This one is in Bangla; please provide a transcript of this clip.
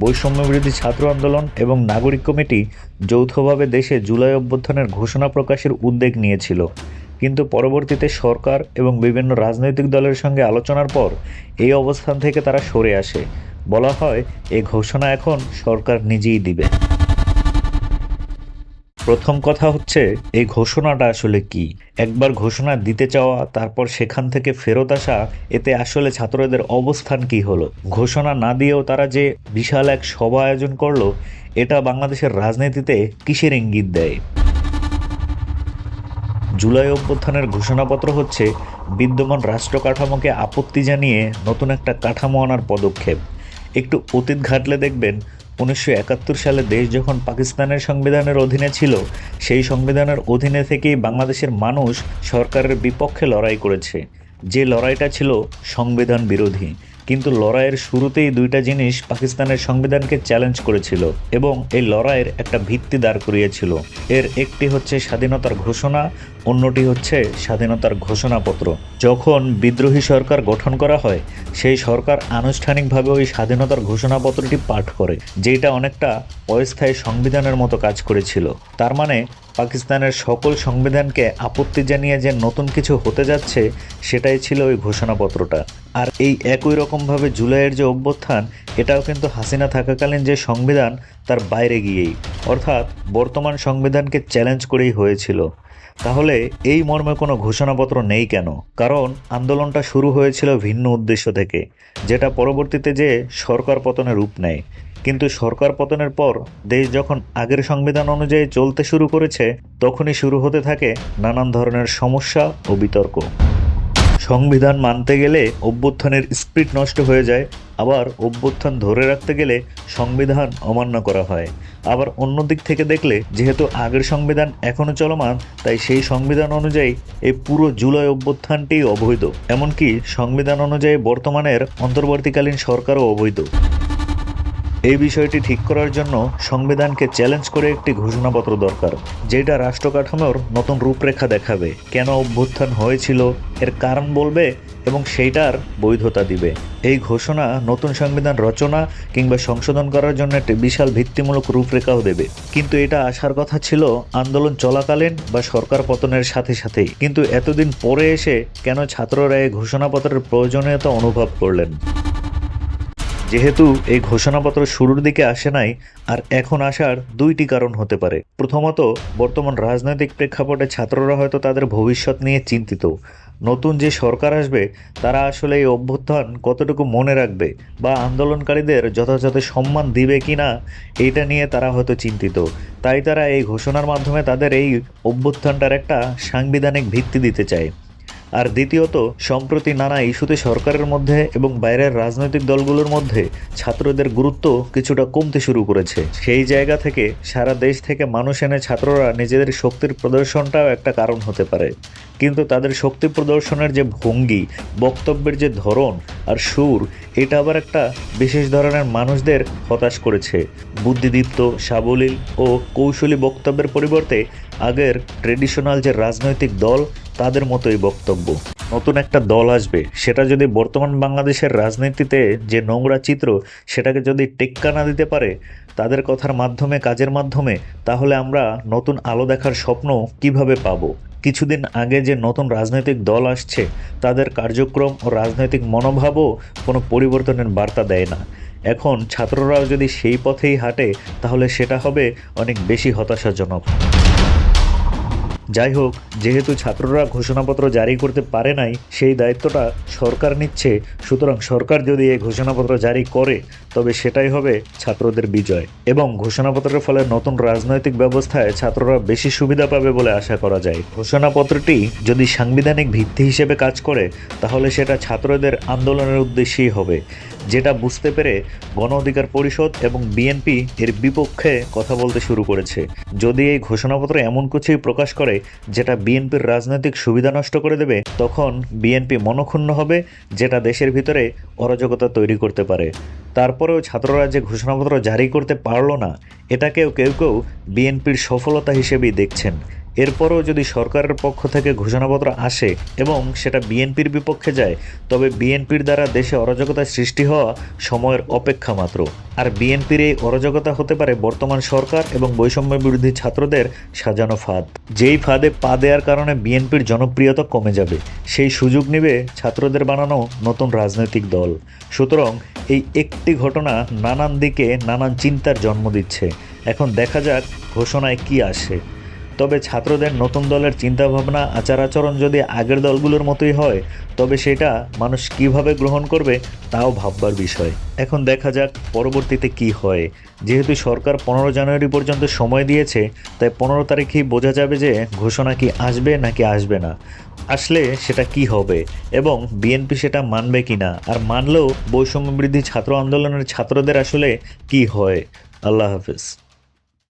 বৈষম্যবিরোধী ছাত্র আন্দোলন এবং নাগরিক কমিটি যৌথভাবে দেশে জুলাই অভ্যর্থনের ঘোষণা প্রকাশের উদ্যোগ নিয়েছিল। কিন্তু পরবর্তীতে সরকার এবং বিভিন্ন রাজনৈতিক দলের সঙ্গে আলোচনার পর এই অবস্থান থেকে তারা সরে আসে। বলা হয় এই ঘোষণা এখন সরকার নিজেই দিবে। প্রথম কথা হচ্ছে, এই ঘোষণাটা আসলে কি? একবার ঘোষণা দিতে চাওয়া, তারপর সেখান থেকে ফেরত আসা, এতে আসলে ছাত্রদের অবস্থান কি হলো? ঘোষণা না দিয়েও তারা যে বিশাল এক সভা আয়োজন করল, এটা বাংলাদেশের রাজনীতিতে কিসের ইঙ্গিত দেয়? জুলাই অভ্যুত্থানের ঘোষণাপত্র হচ্ছে, বিদ্যমান রাষ্ট্র কাঠামোকে আপত্তি জানিয়ে নতুন একটা কাঠামো আনার পদক্ষেপ। একটু অতীত ঘাটলে দেখবেন উনিশশো একাত্তর সালে দেশ যখন পাকিস্তানের সংবিধানের অধীনে ছিল, সেই সংবিধানের অধীনে থেকেই বাংলাদেশের মানুষ সরকারের বিপক্ষে লড়াই করেছে। যে লড়াইটা ছিল সংবিধান বিরোধী। কিন্তু লড়াইয়ের শুরুতেই দুইটা জিনিস পাকিস্তানের সংবিধানকে চ্যালেঞ্জ করেছিল এবং এই লড়াইয়ের একটা ভিত্তি দাঁড় করিয়েছিল। এর একটি হচ্ছে স্বাধীনতার ঘোষণা, অন্যটি হচ্ছে স্বাধীনতার ঘোষণাপত্র। যখন বিদ্রোহী সরকার গঠন করা হয়, সেই সরকার আনুষ্ঠানিকভাবে ওই স্বাধীনতার ঘোষণাপত্রটি পাঠ করে যেটা অনেকটা অস্থায়ী সংবিধানের মতো কাজ করেছিল। তার মানে পাকিস্তানের সকল সংবিধানকে আপত্তি জানিয়ে যে নতুন কিছু হতে যাচ্ছে, সেটাই ছিল ওই ঘোষণাপত্রটা। আর এই একই রকমভাবে জুলাইয়ের যে অভ্যুত্থান, এটাও কিন্তু হাসিনা থাকাকালীন যে সংবিধান, তার বাইরে গিয়েই। অর্থাৎ বর্তমান সংবিধানকে চ্যালেঞ্জ করেই হয়েছিল। তাহলে এই মর্মে কোনো ঘোষণাপত্র নেই কেন? কারণ আন্দোলনটা শুরু হয়েছিল ভিন্ন উদ্দেশ্য থেকে, যেটা পরবর্তীতে যে সরকার পতনে রূপ নেয়। কিন্তু সরকার পতনের পর দেশ যখন আগের সংবিধান অনুযায়ী চলতে শুরু করেছে, তখনই শুরু হতে থাকে নানান ধরনের সমস্যা ও বিতর্ক। সংবিধান মানতে গেলে অভ্যুত্থানের স্পিড নষ্ট হয়ে যায়, আবার অভ্যুত্থান ধরে রাখতে গেলে সংবিধান অমান্য করা হয়। আবার অন্য দিক থেকে দেখলে, যেহেতু আগের সংবিধান এখনও চলমান, তাই সেই সংবিধান অনুযায়ী এই পুরো জুলাই অভ্যুত্থানটি অবৈধ। এমনকি সংবিধান অনুযায়ী বর্তমানের অন্তর্বর্তীকালীন সরকারও অবৈধ। এই বিষয়টি ঠিক করার জন্য সংবিধানকে চ্যালেঞ্জ করে একটি ঘোষণাপত্র দরকার, যেটা রাষ্ট্র কাঠামোর নতুন রূপরেখা দেখাবে, কেন অভ্যুত্থান হয়েছিল, এর কারণ বলবে এবং সেইটার বৈধতা দিবে। এই ঘোষণা নতুন সংবিধান রচনা কিংবা সংশোধন করার জন্য একটি বিশাল ভিত্তিমূলক রূপরেখাও দেবে। কিন্তু এটা আসার কথা ছিল আন্দোলন চলাকালীন বা সরকার পতনের সাথে সাথেই। কিন্তু এতদিন পরে এসে কেন ছাত্ররা এই ঘোষণাপত্রের প্রয়োজনীয়তা অনুভব করলেন? যেহেতু এই ঘোষণাপত্র শুরুর দিকে আসে নাই, আর এখন আসার দুইটি কারণ হতে পারে। প্রথমত, বর্তমান রাজনৈতিক প্রেক্ষাপটে ছাত্ররা হয়তো তাদের ভবিষ্যৎ নিয়ে চিন্তিত। নতুন যে সরকার আসবে, তারা আসলে এই অভ্যুত্থান কতটুকু মনে রাখবে বা আন্দোলনকারীদের যথাযথ সম্মান দিবে কি না এইটা নিয়ে তারা হয়তো চিন্তিত। তাই তারা এই ঘোষণার মাধ্যমে তাদের এই অভ্যুত্থানটার একটা সাংবিধানিক ভিত্তি দিতে চায়। আর দ্বিতীয়ত, সম্প্রতি নানা ইস্যুতে সরকারের মধ্যে এবং বাইরের রাজনৈতিক দলগুলোর মধ্যে ছাত্রদের গুরুত্ব কিছুটা কমতে শুরু করেছে। সেই জায়গা থেকে সারা দেশ থেকে মানুষ এনে ছাত্ররা নিজেদের শক্তির প্রদর্শনটাও একটা কারণ হতে পারে। কিন্তু তাদের শক্তি প্রদর্শনের যে ভঙ্গি, বক্তব্যের যে ধরন আর সুর, এটা আবার একটা বিশেষ ধরনের মানুষদের হতাশ করেছে। বুদ্ধিদীপ্ত, সাবলীল ও কৌশলী বক্তব্যের পরিবর্তে আগের ট্রেডিশনাল যে রাজনৈতিক দল, তাদের মতোই বক্তব্য। নতুন একটা দল আসবে, সেটা যদি বর্তমান বাংলাদেশের রাজনীতিতে যে নোংরা চিত্র, সেটাকে যদি টেক্কা না দিতে পারে, তাদের কথার মাধ্যমে, কাজের মাধ্যমে, তাহলে আমরা নতুন আলো দেখার স্বপ্ন কীভাবে পাব? কিছুদিন আগে যে নতুন রাজনৈতিক দল আসছে, তাদের কার্যক্রম ও রাজনৈতিক মনোভাবও কোনো পরিবর্তনের বার্তা দেয় না। এখন ছাত্ররাও যদি সেই পথেই হাঁটে, তাহলে সেটা হবে অনেক বেশি হতাশাজনক। যাই হোক, যেহেতু ছাত্ররা ঘোষণাপত্র জারি করতে পারে নাই, সেই দায়িত্বটা সরকার নিচ্ছে। সুতরাং সরকার যদি এই ঘোষণাপত্র জারি করে, তবে সেটাই হবে ছাত্রদের বিজয়। এবং ঘোষণাপত্রের ফলে নতুন রাজনৈতিক ব্যবস্থায় ছাত্ররা বেশি সুবিধা পাবে বলে আশা করা যায়। ঘোষণাপত্রটি যদি সাংবিধানিক ভিত্তি হিসেবে কাজ করে, তাহলে সেটা ছাত্রদের আন্দোলনের উদ্দেশ্যেই হবে। যেটা বুঝতে পেরে গণ অধিকার পরিষদ এবং বিএনপি এর বিপক্ষে কথা বলতে শুরু করেছে। যদি এই ঘোষণাপত্র এমন কিছুই প্রকাশ করে যেটা বিএনপির রাজনৈতিক সুবিধা নষ্ট করে দেবে, তখন বিএনপি মনক্ষুণ্ণ হবে, যেটা দেশের ভিতরে অরাজকতা তৈরি করতে পারে। তারপরেও ছাত্ররা যে ঘোষণাপত্র জারি করতে পারল না, এটাকেও কেউ কেউ বিএনপির সফলতা হিসেবেই দেখছেন। এরপরও যদি সরকারের পক্ষ থেকে ঘোষণাপত্র আসে এবং সেটা বিএনপির বিপক্ষে যায়, তবে বিএনপির দ্বারা দেশে অরাজকতা সৃষ্টি হওয়া সময়ের অপেক্ষা মাত্র। আর বিএনপির এই অরাজকতা হতে পারে বর্তমান সরকার এবং বৈষম্য বিরোধী ছাত্রদের সাজানো ফাঁদ। যেই ফাঁদে পা দেওয়ার কারণে বিএনপির জনপ্রিয়তা কমে যাবে, সেই সুযোগ নেবে ছাত্রদের বানানো নতুন রাজনৈতিক দল। সুতরাং এই একটি ঘটনা নানান দিকে নানান চিন্তার জন্ম দিচ্ছে। এখন দেখা যাক ঘোষণায় কি আসে। তবে ছাত্রদের নতুন দলের চিন্তাভাবনা আচার আচরণ যদি আগের দলগুলোর মতোই হয়, তবে সেটা মানুষ কীভাবে গ্রহণ করবে তাও ভাববার বিষয়। এখন দেখা যাক পরবর্তীতে কি হয়। যেহেতু সরকার পনেরো জানুয়ারি পর্যন্ত সময় দিয়েছে, তাই পনেরো তারিখেই বোঝা যাবে যে ঘোষণা কি আসবে নাকি আসবে না। আসলে সেটা কি হবে এবং বিএনপি সেটা মানবে কি না, আর মানলেও বৈষম্য বৃদ্ধি ছাত্র আন্দোলনের ছাত্রদের আসলে কি হয়। আল্লাহ হাফিজ।